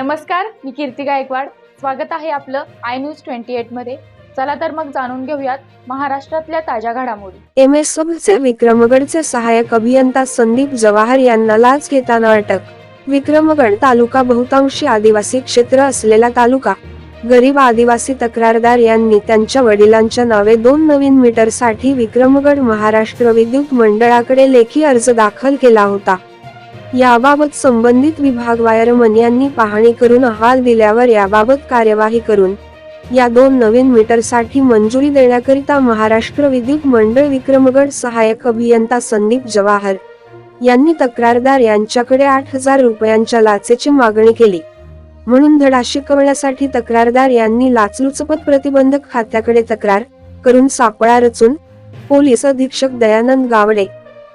नमस्कार मी कीर्ती गायकवाड. स्वागत आहे आपलं आय न्यूज ट्वेंटी एटमध्ये. चला तर मग जाणून घेऊयात महाराष्ट्रातल्या ताज्या घडामोडी. एम एस चे विक्रमगडचे सहाय्यक अभियंता संदीप जवाहर यांना लाच घेताना अटक. विक्रमगड तालुका बहुतांशी आदिवासी क्षेत्र असलेला तालुका. गरीब आदिवासी तक्रारदार यांनी त्यांच्या वडिलांच्या नावे दोन नवीन मीटरसाठी विक्रमगड महाराष्ट्र विद्युत मंडळाकडे लेखी अर्ज दाखल केला होता. याबाबत संबंधित विभाग वायरमन यांनी पाहणी करून अहवाल दिल्यावर याबाबत कार्यवाही करून या दोन नवीन मीटरसाठी मंजुरी देण्याकरिता महाराष्ट्र विद्युत मंडळ विक्रमगड सहाय्यक अभियंता संदीप जवाहर यांनी तक्रारदार यांच्याकडे आठ हजार रुपयांच्या लाचेची मागणी केली. म्हणून धडा शिकवण्यासाठी तक्रारदार यांनी लाचलुचपत प्रतिबंधक खात्याकडे तक्रार करून सापळा रचून पोलीस अधीक्षक दयानंद गावडे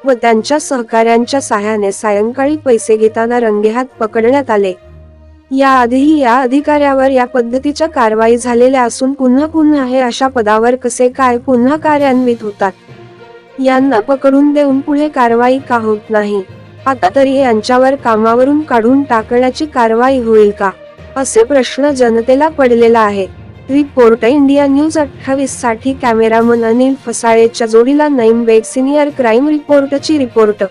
व त्यांच्या सहकाऱ्यांच्या सहाय्याने सायंकाळी पैसे घेताना रंगेहात पकडण्यात आले. याआधीही या अधिकाऱ्यावर या पद्धतीच्या कारवाई झालेल्या असून पुन्हा पुन्हा हे अशा पदावर कसे काय पुन्हा कार्यान्वित होतात? यांना पकडून देऊन पुढे कारवाई का होत नाही? आता तरी यांच्यावर कामावरून काढून टाकण्याची कारवाई होईल का? असे प्रश्न जनतेला पडलेला आहे. रिपोर्ट इंडिया न्यूज अठ्ठावीससाठी कॅमेरामन अनिल फसाळेच्या जोडीला नईम बेग सिनियर क्राईम रिपोर्टची रिपोर्ट.